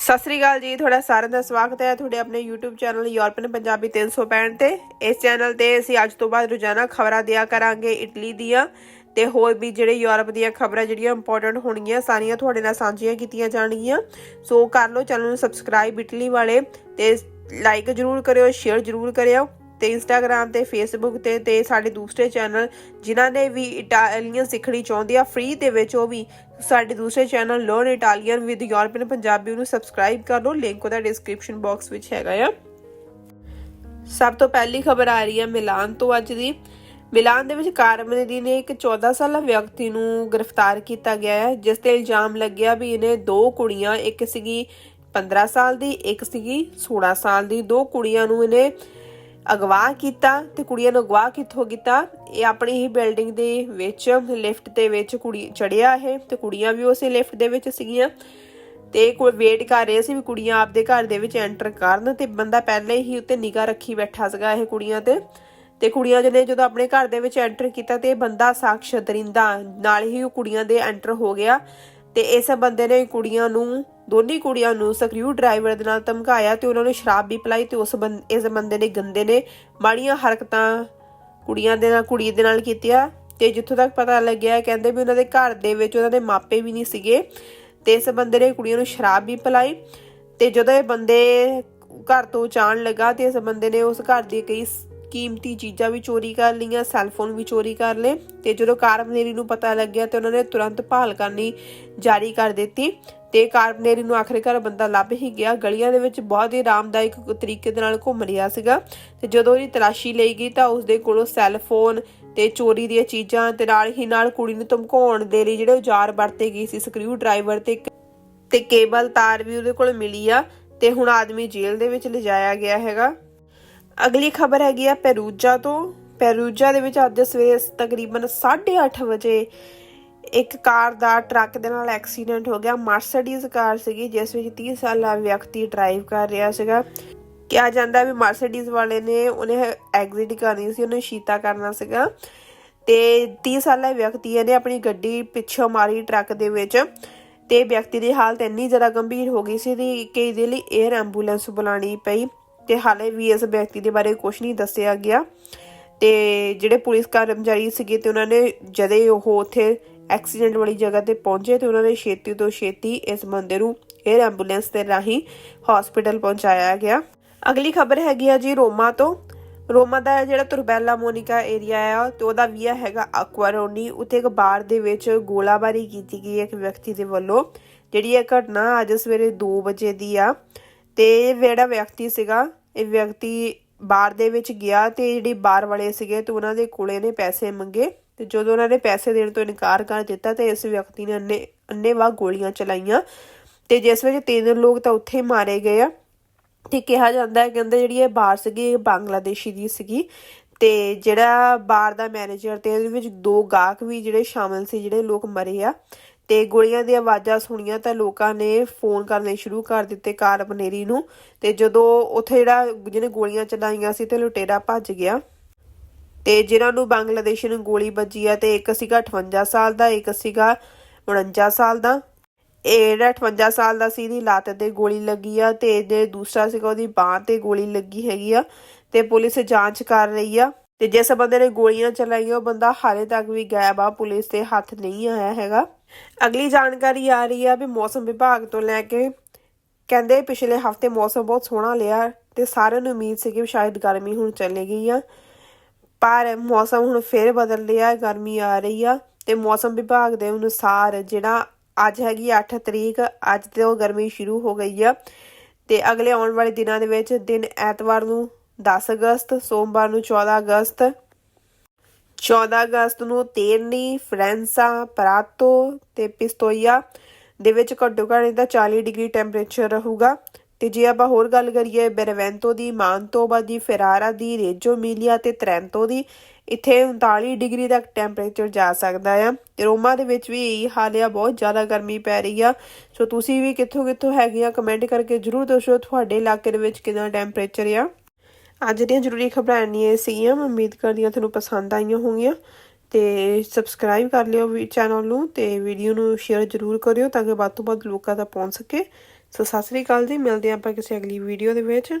ਸਤਿ ਸ੍ਰੀ ਅਕਾਲ ਜੀ, ਤੁਹਾਡਾ ਸਾਰਿਆਂ ਦਾ ਸਵਾਗਤ ਹੈ ਤੁਹਾਡੇ ਆਪਣੇ YouTube ਚੈਨਲ ਯੂਰਪਨ ਪੰਜਾਬੀ 365 ਤੇ। ਇਸ ਚੈਨਲ ਤੇ ਅਸੀਂ ਅੱਜ ਤੋਂ ਬਾਅਦ ਰੋਜ਼ਾਨਾ ਖਬਰਾਂ ਦਿਆ ਕਰਾਂਗੇ ਇਟਲੀ ਦੀਆਂ ਤੇ ਹੋਰ ਵੀ ਜਿਹੜੇ ਯੂਰਪ ਦੀਆਂ ਖਬਰਾਂ ਜਿਹੜੀਆਂ ਇੰਪੋਰਟੈਂਟ ਹੋਣਗੀਆਂ, ਸਾਰੀਆਂ ਤੁਹਾਡੇ ਨਾਲ ਸਾਂਝੀਆਂ ਕੀਤੀਆਂ ਜਾਣਗੀਆਂ। ਸੋ ਕਰ ਲਓ, ਚੈਨਲ ਨੂੰ ਸਬਸਕ੍ਰਾਈਬ ਇਟਲੀ ਵਾਲੇ ਤੇ ਲਾਈਕ ਜਰੂਰ ਕਰਿਓ ਸ਼ੇਅਰ ਜਰੂਰ ਕਰਿਓ। ਤੇ ਇੰਸਟਾਗ੍ਰam ਤੇ ਫੇਸਬੁੱਕ ਤੇ ਤੇ ਸਾਡੇ ਦੂਸਰੇ ਚੈਨਲ ਜਿਨ੍ਹਾਂ ਨੇ ਵੀ ਇਟਾਲੀਅਨ ਸਿੱਖਣੀ ਚਾਹੁੰਦੇ ਆ ਫ੍ਰੀ ਦੇ ਵਿੱਚ ਉਹ ਵੀ ਸਾਡੇ ਦੂਸਰੇ channel learn Italian with European Punjabi ਨੂੰ ਸਬਸਕ੍ਰਾਈਬ ਕਰ ਲਓ ਲਿੰਕ ਉਹਦਾ ਡਿਸਕ੍ਰਿਪਸ਼ਨ ਬਾਕਸ ਵਿੱਚ ਹੈਗਾ ਆ। ਸਭ ਤੋਂ ਪਹਿਲੀ ਖਬਰ ਆ ਰਹੀ ਹੈ ਮਿਲਾਨ ਤੋਂ ਅੱਜ ਦੀ। ਮਿਲਾਨ ਦੇ ਵਿੱਚ ਕਾਰਮਨੇਦੀ ਨੇ ਇੱਕ 14 ਸਾਲਾ ਵਿਅਕਤੀ ਨੂੰ ਗ੍ਰਿਫਤਾਰ ਕੀਤਾ ਗਿਆ ਹੈ, ਜਿਸ ਤੇ ਇਲਜ਼ਾਮ ਲੱਗਿਆ ਵੀ ਇਹਨੇ ਦੋ ਕੁੜੀਆਂ, ਇੱਕ ਸੀਗੀ 15 ਸਾਲ ਦੀ, ਇੱਕ ਸੀਗੀ 16 ਸਾਲ ਦੀ। ਦੋ ਕੁੜੀਆਂ ਨੂੰ ਇਹਨੇ ਅਗਵਾ ਕੀਤਾ ਤੇ ਕੁੜੀਆਂ ਨੂੰ ਅਗਵਾ ਕਿੱਥੋਂ ਕੀਤਾ? ਇਹ ਆਪਣੀ ਹੀ ਬਿਲਡਿੰਗ ਦੇ ਵਿੱਚ, ਲਿਫਟ ਦੇ ਵਿੱਚ ਕੁੜੀ ਚੜਿਆ ਇਹ ਤੇ ਕੁੜੀਆਂ ਵੀ ਉਸੇ ਲਿਫਟ ਦੇ ਵਿੱਚ ਸੀਗੀਆਂ। ਤੇ ਕੋਈ ਵੇਟ ਕਰ ਰਹੇ ਸੀ ਵੀ ਕੁੜੀਆਂ ਆਪਦੇ ਘਰ ਦੇ ਵਿੱਚ ਐਂਟਰ ਕਰਨ ਤੇ ਬੰਦਾ ਪਹਿਲੇ ਹੀ ਉੱਤੇ ਨਿਗਾਹ ਰੱਖੀ ਬੈਠਾ ਸੀਗਾ ਇਹ ਕੁੜੀਆਂ ਤੇ। ਤੇ ਕੁੜੀਆਂ ਜਿਹਨੇ ਜਦੋਂ ਆਪਣੇ ਘਰ ਦੇ ਵਿੱਚ ਐਂਟਰ ਕੀਤਾ ਤੇ ਇਹ ਬੰਦਾ ਸਾਕਸ਼ਤ ਦਰਿੰਦਾ ਨਾਲ ਹੀ ਉਹ ਕੁੜੀਆਂ ਦੇ ਐਂਟਰ ਹੋ ਗਿਆ। ਤੇ ਇਸ ਬੰਦੇ ਨੇ ਕੁੜੀਆਂ ਨੂੰ, ਦੋਨੀ ਕੁੜੀਆਂ ਨੂੰ ਸਕਰੂ ਡਰਾਈਵਰ ਦੇ ਨਾਲ ਧਮਕਾਇਆ ਤੇ ਉਹਨਾਂ ਨੂੰ ਸ਼ਰਾਬ ਵੀ ਪਿਲਾਈ ਤੇ ਉਸ ਬੰ- ਇਸ ਬੰਦੇ ਨੇ ਗੰਦੇ ਨੇ ਮਾੜੀਆਂ ਹਰਕਤਾਂ ਕੁੜੀਆਂ ਦੇ ਨਾਲ, ਕੁੜੀ ਦੇ ਨਾਲ ਕੀਤੀਆਂ ਤੇ ਜਿੱਥੋਂ ਤੱਕ ਪਤਾ ਲੱਗਿਆ ਕਹਿੰਦੇ ਵੀ ਉਹਨਾਂ ਦੇ ਘਰ ਦੇ ਵਿੱਚ ਉਹਨਾਂ ਦੇ ਮਾਪੇ ਵੀ ਨਹੀਂ ਸੀਗੇ ਤੇ ਇਸ ਬੰਦੇ ਨੇ ਕੁੜੀਆਂ ਨੂੰ ਸ਼ਰਾਬ ਵੀ ਪਿਲਾਈ ਤੇ ਜਦੋਂ ਇਹ ਬੰਦੇ ਘਰ ਤੋਂ ਜਾਣ ਲੱਗਾ ਤੇ ਇਸ ਬੰਦੇ ਨੇ ਉਸ ਘਰ ਦੀ ਕਈ ਕੀਮਤੀ ਚੀਜ਼ਾਂ ਵੀ ਚੋਰੀ ਕਰ ਲਈਆਂ ਸੈੱਲਫੋਨ ਵੀ ਚੋਰੀ ਕਰ ਲਏ ਤੇ ਜਦੋਂ ਕਾਰਬਨੇਰੀ ਨੂੰ ਪਤਾ ਲੱਗਿਆ ਤੇ ਉਹਨਾਂ ਨੇ ਤੁਰੰਤ ਭਾਲ ਕਰਨੀ ਜਾਰੀ ਕਰ ਦਿੱਤੀ ਤੇ ਕਾਰਬਨੇਰੀ ਨੂੰ ਆਖਿਰਕਾਰ ਬੰਦਾ ਲੱਭ ਹੀ ਗਿਆ। ਗਲੀਆਂ ਦੇ ਵਿੱਚ ਬਹੁਤ ਹੀ ਆਰਾਮਦਾਇਕ ਤਰੀਕੇ ਦੇ ਨਾਲ ਘੁੰਮ ਰਿਹਾ ਸੀਗਾ ਤੇ ਜਦੋਂ ਉਹਦੀ ਤਲਾਸ਼ੀ ਲਈ ਗਈ ਤਾਂ ਉਸਦੇ ਕੋਲੋਂ ਸੈੱਲਫੋਨ ਤੇ ਚੋਰੀ ਦੀਆਂ ਚੀਜ਼ਾਂ ਤੇ ਨਾਲ ਹੀ ਨਾਲ ਕੁੜੀ ਨੂੰ ਧਮਕਾਉਣ ਦੇ ਲਈ ਜਿਹੜੇ ਔਜ਼ਾਰ ਵਰਤੇ ਗਏ ਸੀ ਸਕਰੂ ਡਰਾਈਵਰ ਤੇ ਤੇ ਕੇਬਲ ਤਾਰ ਵੀ ਉਹਦੇ ਕੋਲ ਮਿਲੀ ਆ ਤੇ ਹੁਣ ਆਦਮੀ ਜੇਲ੍ਹ ਦੇ ਵਿੱਚ ਲਿਜਾਇਆ ਗਿਆ ਹੈਗਾ। ਅਗਲੀ ਖਬਰ ਹੈਗੀ ਆ ਪੈਰੂਜਾ ਤੋਂ। ਪੈਰੂਜਾ ਦੇ ਵਿੱਚ ਅੱਜ ਸਵੇਰੇ ਤਕਰੀਬਨ 8:30 ਵਜੇ ਇੱਕ ਕਾਰ ਦਾ ਟਰੱਕ ਦੇ ਨਾਲ ਐਕਸੀਡੈਂਟ ਹੋ ਗਿਆ। ਮਰਸੀਡੀਜ਼ ਕਾਰ ਸੀਗੀ, ਜਿਸ ਵਿੱਚ 30 ਸਾਲਾ ਵਿਅਕਤੀ ਡਰਾਈਵ ਕਰ ਰਿਹਾ ਸੀਗਾ। ਕਿਹਾ ਜਾਂਦਾ ਵੀ ਮਰਸੀਡੀਜ਼ ਵਾਲੇ ਨੇ ਉਹਨੇ ਐਗਜ਼ਿਟ ਕਰਨੀ ਸੀ, ਉਹਨੇ ਸ਼ੀਤਾ ਕਰਨਾ ਸੀਗਾ। ਤੇ 30 ਸਾਲਾ ਵਿਅਕਤੀ ਨੇ ਆਪਣੀ ਗੱਡੀ ਪਿੱਛੋਂ ਮਾਰੀ ਟਰੱਕ ਦੇ ਵਿੱਚ। ਤੇ ਵਿਅਕਤੀ ਦੀ ਹਾਲਤ ਇੰਨੀ ਜ਼ਿਆਦਾ ਗੰਭੀਰ ਹੋ ਗਈ ਸੀ ਕਿ ਇਹਦੇ ਲਈ 에ਅਰ ਐਂਬੂਲੈਂਸ ਬੁਲਾਣੀ ਪਈ। ਤੇ ਹਾਲੇ ਵੀ ਇਸ ਵਿਅਕਤੀ ਦੇ ਬਾਰੇ ਕੁਝ ਨਹੀਂ ਦੱਸਿਆ ਗਿਆ। ਤੇ ਜਿਹੜੇ ਪੁਲਿਸ ਕਰਮਚਾਰੀ ਸੀਗੇ ਤੇ ਉਹਨਾਂ ਨੇ ਜਦੇ ਉਹ ਉੱਥੇ ਐਕਸੀਡੈਂਟ ਵਾਲੀ ਜਗ੍ਹਾ ਤੇ ਪਹੁੰਚੇ ਤੇ ਉਹਨਾਂ ਨੇ ਛੇਤੀ ਤੋਂ ਛੇਤੀ ਇਸ ਬੰਦੇ ਨੂੰ 에ਅਰ ਐਂਬੂਲੈਂਸ ਦੇ ਰਾਹੀਂ ਹਸਪੀਟਲ ਪਹੁੰਚਾਇਆ ਗਿਆ। ਅਗਲੀ ਖਬਰ ਹੈਗੀ ਆ ਜੀ ਰੋਮਾ ਤੋਂ। ਰੋਮਾ ਦਾ ਜਿਹੜਾ ਤੁਰਬੈਲਾ ਮੋਨਿਕਾ ਏਰੀਆ ਆ ਤੇ ਉਹਦਾ ਵੀਆ ਹੈਗਾ ਅਕਵਾਰੋਨੀ। ਉੱਥੇ ਇੱਕ ਬਾਰ ਦੇ ਵਿੱਚ ਗੋਲਾਬਾਰੀ ਕੀਤੀ ਗਈ ਇੱਕ ਵਿਅਕਤੀ ਦੇ ਵੱਲੋਂ। ਜਿਹੜੀ ਇਹ ਘਟਨਾ ਅੱਜ ਸਵੇਰੇ 2 ਵਜੇ ਦੀ ਆ। ਤੇ ਇਹ ਜਿਹੜਾ ਵਿਅਕਤੀ ਸੀਗਾ, ਇਹ ਵਿਅਕਤੀ ਬਾਰ ਦੇ ਵਿੱਚ ਗਿਆ ਤੇ ਜਿਹੜੀ ਬਾਰ ਵਾਲੇ ਸੀਗੇ ਤੇ ਉਹਨਾਂ ਦੇ ਕੋਲੇ ਨੇ ਪੈਸੇ ਮੰਗੇ ਤੇ ਜਦੋਂ ਉਹਨਾਂ ਨੇ ਪੈਸੇ ਦੇਣ ਤੋਂ ਇਨਕਾਰ ਕਰ ਦਿੱਤਾ ਤੇ ਇਸ ਵਿਅਕਤੀ ਨੇ ਅੰਨੇ, ਅੰਨੇਵਾਹ ਗੋਲੀਆਂ ਚਲਾਈਆਂ ਤੇ ਜਿਸ ਵਿੱਚ ਤਿੰਨ ਲੋਕ ਤਾਂ ਉੱਥੇ ਮਾਰੇ ਗਏ ਆ ਤੇ ਕਿਹਾ ਜਾਂਦਾ ਹੈ ਕਹਿੰਦੇ ਜਿਹੜੀ ਇਹ ਬਾਰ ਸੀਗੀ, ਇਹ ਬੰਗਲਾਦੇਸ਼ੀ ਦੀ ਸੀਗੀ ਤੇ ਜਿਹੜਾ ਬਾਰ ਦਾ ਮੈਨੇਜਰ ਤੇ ਇਹਦੇ ਵਿੱਚ ਦੋ ਗਾਹਕ ਵੀ ਜਿਹੜੇ ਸ਼ਾਮਲ ਸੀ, ਜਿਹੜੇ ਲੋਕ ਮਰੇ ਆ ਤੇ ਗੋਲੀਆਂ ਦੀਆਂ ਆਵਾਜ਼ਾਂ ਸੁਣੀਆਂ ਤਾਂ ਲੋਕਾਂ ਨੇ ਫੋਨ ਕਰਨੇ ਸ਼ੁਰੂ ਕਰ ਦਿੱਤੇ ਕਾਰ ਬਨੇਰੀ ਨੂੰ ਤੇ ਜਦੋਂ ਉੱਥੇ ਜਿਹੜਾ ਜਿਹਨੇ ਗੋਲੀਆਂ ਚਲਾਈਆਂ ਸੀ ਤੇ ਲੁਟੇਰਾ ਭੱਜ ਗਿਆ। ਤੇ ਜਿਨ੍ਹਾਂ ਨੂੰ ਬੰਗਲਾਦੇਸ਼ ਨੂੰ ਗੋਲੀ ਵੱਜੀ ਆ ਤੇ ਇੱਕ ਸੀਗਾ 58 ਸਾਲ ਦਾ, ਇੱਕ ਸੀਗਾ 49 ਸਾਲ ਦਾ। ਇਹ ਜਿਹੜਾ 58 ਸਾਲ ਦਾ ਸੀ ਦੀ ਲੱਤ ਤੇ ਗੋਲੀ ਲੱਗੀ ਆ ਤੇ ਜੇ ਦੂਸਰਾ ਸੀਗਾ ਉਹਦੀ ਬਾਹ ਤੇ ਗੋਲੀ ਲੱਗੀ ਹੈਗੀ ਆ ਤੇ ਪੁਲਿਸ ਜਾਂਚ ਕਰ ਰਹੀ ਆ ਤੇ ਜਿਸ ਬੰਦੇ ਨੇ ਗੋਲੀਆਂ ਚਲਾਈਆਂ ਉਹ ਬੰਦਾ ਹਾਲੇ ਤੱਕ ਵੀ ਗਾਇਬ ਆ, ਪੁਲਿਸ ਦੇ ਹੱਥ ਨਹੀਂ ਆਇਆ ਹੈਗਾ। ਅਗਲੀ ਜਾਣਕਾਰੀ ਆ ਰਹੀ ਆ ਵੀ ਮੌਸਮ ਵਿਭਾਗ ਤੋਂ ਲੈ ਕੇ ਕਹਿੰਦੇ ਪਿਛਲੇ ਹਫ਼ਤੇ ਮੌਸਮ ਬਹੁਤ ਸੋਹਣਾ ਲਿਆ ਤੇ ਸਾਰਿਆਂ ਨੂੰ ਉਮੀਦ ਸੀ ਕਿ ਸ਼ਾਇਦ ਗਰਮੀ ਹੁਣ ਚਲੇ ਗਈ ਆ। ਪਰ ਮੌਸਮ ਹੁਣ ਫੇਰ ਬਦਲ ਰਿਹਾ, ਗਰਮੀ ਆ ਰਹੀ ਆ ਤੇ ਮੌਸਮ ਵਿਭਾਗ ਦੇ ਅਨੁਸਾਰ ਜਿਹੜਾ ਅੱਜ ਹੈਗੀ 8 ਤਰੀਕ, ਅੱਜ ਤੋਂ ਗਰਮੀ ਸ਼ੁਰੂ ਹੋ ਗਈ ਆ ਤੇ ਅਗਲੇ ਆਉਣ ਵਾਲੇ ਦਿਨਾਂ ਦੇ ਵਿੱਚ ਦਿਨ ਐਤਵਾਰ ਨੂੰ 10 ਅਗਸਤ, ਸੋਮਵਾਰ ਨੂੰ 14 ਅਗਸਤ 14 ਅਗਸਤ ਨੂੰ ਤੇਰਨੀ ਫਰੈਂਸਾ ਪਰਾਤੋ ਤੇ ਪਿਸਤੋਇਆ ਦੇ ਵਿੱਚ ਘੱਟੋ ਘੱਟ ਇਹਦਾ 40 ਡਿਗਰੀ ਟੈਂਪਰੇਚਰ ਰਹੂਗਾ। ਤੇ ਜੇ ਆਪਾਂ ਹੋਰ ਗੱਲ ਕਰੀਏ, ਬੈਰਵੈਂਤੋ ਦੀ, ਮਾਨਤੋਬਾ ਦੀ, ਫੈਰਾਰਾ ਦੀ, ਰੇਜੋ ਮੀਲੀਆ ਤੇ ਟ੍ਰੈਂਟੋ ਦੀ, ਇੱਥੇ 39 ਡਿਗਰੀ ਤੱਕ ਟੈਂਪਰੇਚਰ ਜਾ ਸਕਦਾ ਆ। ਤੇ ਰੋਮਾ ਦੇ ਵਿੱਚ ਵੀ ਇਹੀ ਹਾਲ ਆ, ਬਹੁਤ ਜ਼ਿਆਦਾ ਗਰਮੀ ਪੈ ਰਹੀ ਆ। ਸੋ ਤੁਸੀਂ ਵੀ ਕਿੱਥੋਂ ਕਿੱਥੋਂ ਹੈਗੇ ਆ, ਕਮੈਂਟ ਕਰਕੇ ਜਰੂਰ ਦੱਸੋ ਤੁਹਾਡੇ ਇਲਾਕੇ ਦੇ ਵਿੱਚ ਕਿੰਨਾ ਟੈਂਪਰੇਚਰ ਆ। ਅੱਜ ਦੀਆਂ ਜ਼ਰੂਰੀ ਖਬਰਾਂ ਇੰਨੀਆਂ ਸੀਗੀਆਂ। ਮੈਂ ਉਮੀਦ ਕਰਦੀ ਹਾਂ ਤੁਹਾਨੂੰ ਪਸੰਦ ਆਈਆਂ ਹੋਣਗੀਆਂ। ਤੇ ਸਬਸਕ੍ਰਾਈਬ ਕਰ ਲਿਓ ਵੀ ਚੈਨਲ ਨੂੰ ਤੇ ਵੀਡੀਓ ਨੂੰ ਸ਼ੇਅਰ ਜ਼ਰੂਰ ਕਰਿਓ ਤਾਂ ਕਿ ਵੱਧ ਤੋਂ ਵੱਧ ਲੋਕਾਂ ਤੱਕ ਪਹੁੰਚ ਸਕੇ। ਸੋ ਸਤਿ ਸ੍ਰੀ ਅਕਾਲ ਜੀ। ਮਿਲਦੇ ਹਾਂ ਆਪਾਂ ਕਿਸੇ ਅਗਲੀ ਵੀਡੀਓ ਦੇ ਵਿੱਚ।